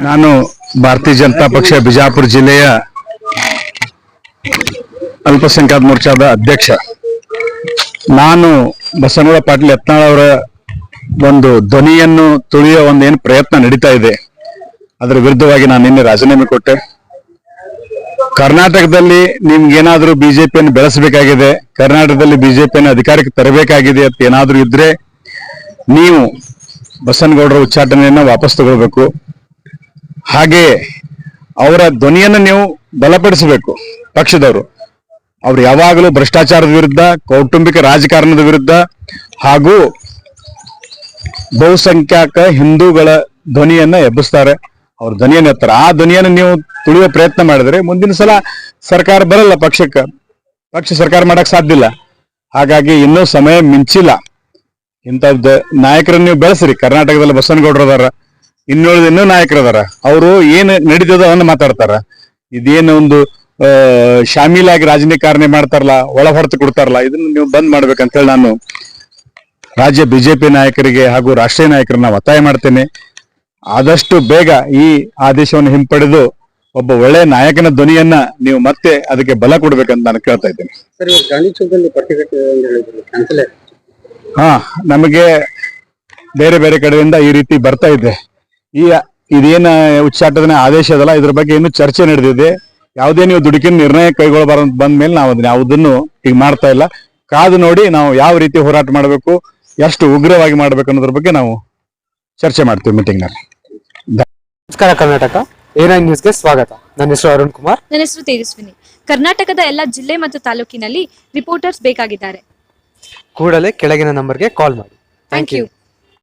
ನಾನು ಭಾರತೀಯ ಜನತಾ ಪಕ್ಷ ಬಿಜಾಪುರ ಜಿಲ್ಲೆಯ ಅಲ್ಪಸಂಖ್ಯಾತ ಮೋರ್ಚಾದ ಅಧ್ಯಕ್ಷ. ನಾನು ಬಸನಗೌಡ ಪಾಟೀಲ್ ಯತ್ನಾಳ್ ಅವರ ಒಂದು ಧ್ವನಿಯನ್ನು ತುಳಿಯೋ ಒಂದು ಏನು ಪ್ರಯತ್ನ ನಡೀತಾ ಇದೆ. ಅದರ ವಿರುದ್ಧವಾಗಿ ನಾನು ನಿನ್ನೆ ರಾಜೀನಾಮೆ ಕೊಟ್ಟೆ. ಕರ್ನಾಟಕದಲ್ಲಿ ನಿಮ್ಗೇನಾದ್ರೂ ಬಿಜೆಪಿಯನ್ನು ಬೆಳೆಸಬೇಕಾಗಿದೆ, ಕರ್ನಾಟಕದಲ್ಲಿ ಬಿಜೆಪಿಯನ್ನು ಅಧಿಕಾರಕ್ಕೆ ತರಬೇಕಾಗಿದೆ ಅಂತ ಏನಾದ್ರೂ ಇದ್ರೆ ನೀವು ಬಸನಗೌಡರ ಉಚ್ಚಾಟನೆಯನ್ನ ವಾಪಸ್ ತಗೊಳ್ಬೇಕು. ಹಾಗೆ ಅವರ ಧ್ವನಿಯನ್ನು ನೀವು ಬಲಪಡಿಸಬೇಕು ಪಕ್ಷದವರು. ಅವ್ರು ಯಾವಾಗಲೂ ಭ್ರಷ್ಟಾಚಾರದ ವಿರುದ್ಧ, ಕೌಟುಂಬಿಕ ರಾಜಕಾರಣದ ವಿರುದ್ಧ ಹಾಗೂ ಬಹುಸಂಖ್ಯಾಕ ಹಿಂದೂಗಳ ಧ್ವನಿಯನ್ನ ಎಬ್ಬಿಸ್ತಾರೆ. ಅವ್ರ ಧ್ವನಿಯನ್ನ ಎತ್ತಾರೆ. ಆ ಧ್ವನಿಯನ್ನು ನೀವು ತುಳಿಯುವ ಪ್ರಯತ್ನ ಮಾಡಿದ್ರೆ ಮುಂದಿನ ಸಲ ಸರ್ಕಾರ ಬರಲ್ಲ ಪಕ್ಷಕ್ಕೆ. ಪಕ್ಷ ಸರ್ಕಾರ ಮಾಡಕ್ ಸಾಧ್ಯ ಇಲ್ಲ. ಹಾಗಾಗಿ ಇನ್ನೂ ಸಮಯ ಮಿಂಚಿಲ್ಲ. ಇಂಥದ್ದು ನಾಯಕರನ್ನ ನೀವು ಬೆಳೆಸ್ರಿ. ಕರ್ನಾಟಕದಲ್ಲಿ ಬಸವನಗೌಡರು ಅದಾರ. ಇನ್ನುಳಿದ ಇನ್ನೂ ನಾಯಕರು ಅದಾರ. ಅವರು ಏನ್ ನಡೀತದ ಅವನ್ನ ಮಾತಾಡ್ತಾರ. ಇದೇನು ಒಂದು ಶಾಮೀಲಾಗಿ ರಾಜನೀಕಾರಣೆ ಮಾಡ್ತಾರಲ್ಲ ಒಳ ಹೊರತು ಕೊಡ್ತಾರಲ್ಲ, ಇದನ್ನ ನೀವು ಬಂದ್ ಮಾಡ್ಬೇಕಂತ ಹೇಳಿ ನಾನು ರಾಜ್ಯ ಬಿಜೆಪಿ ನಾಯಕರಿಗೆ ಹಾಗೂ ರಾಷ್ಟ್ರೀಯ ನಾಯಕರನ್ನ ಒತ್ತಾಯ ಮಾಡ್ತೇನೆ. ಆದಷ್ಟು ಬೇಗ ಈ ಆದೇಶವನ್ನು ಹಿಂಪಡೆದು ಒಬ್ಬ ಒಳ್ಳೆ ನಾಯಕನ ಧ್ವನಿಯನ್ನ ನೀವು ಮತ್ತೆ ಅದಕ್ಕೆ ಬಲ ಕೊಡ್ಬೇಕಂತ ನಾನು ಕೇಳ್ತಾ ಇದ್ದೇನೆ. ಹಾ ನಮಗೆ ಬೇರೆ ಬೇರೆ ಕಡೆಯಿಂದ ಈ ರೀತಿ ಬರ್ತಾ ಇದೆ. ಈ ಇದೇನ ಉಚ್ಚಾಟನೆ ಆದೇಶ ಅದಲ್ಲ ಇದ್ರ ಬಗ್ಗೆ ಇನ್ನೂ ಚರ್ಚೆ ನಡೆದಿದೆ. ಯಾವುದೇ ನೀವು ದುಡುಕಿನ ನಿರ್ಣಯ ಕೈಗೊಳ್ಳಬಾರ ಬಂದ ಮೇಲೆ ನಾವು ಅದನ್ನ ಯಾವುದನ್ನು ಈಗ ಮಾಡ್ತಾ ಇಲ್ಲ. ಕಾದು ನೋಡಿ ನಾವು ಯಾವ ರೀತಿ ಹೋರಾಟ ಮಾಡಬೇಕು ಎಷ್ಟು ಉಗ್ರವಾಗಿ ಮಾಡ್ಬೇಕು ಅನ್ನೋದ್ರ ಬಗ್ಗೆ ನಾವು ಚರ್ಚೆ ಮಾಡ್ತೀವಿ ಮೀಟಿಂಗ್ನಲ್ಲಿ. ನಮಸ್ಕಾರ ಕರ್ನಾಟಕ. ಎ ನ್ಯೂಸ್ಗೆ ಸ್ವಾಗತ. ನನ್ನ ಹೆಸರು ಅರುಣ್ ಕುಮಾರ್. ನನ್ನ ಹೆಸರು ತೇಜಸ್ವಿನಿ. ಕರ್ನಾಟಕದ ಎಲ್ಲ ಜಿಲ್ಲೆ ಮತ್ತು ತಾಲೂಕಿನಲ್ಲಿ ರಿಪೋರ್ಟರ್ಸ್ ಬೇಕಾಗಿದ್ದಾರೆ. ಕೂಡಲೇ ಕೆಳಗಿನ ನಂಬರ್ಗೆ ಕಾಲ್ ಮಾಡಿ. Thank you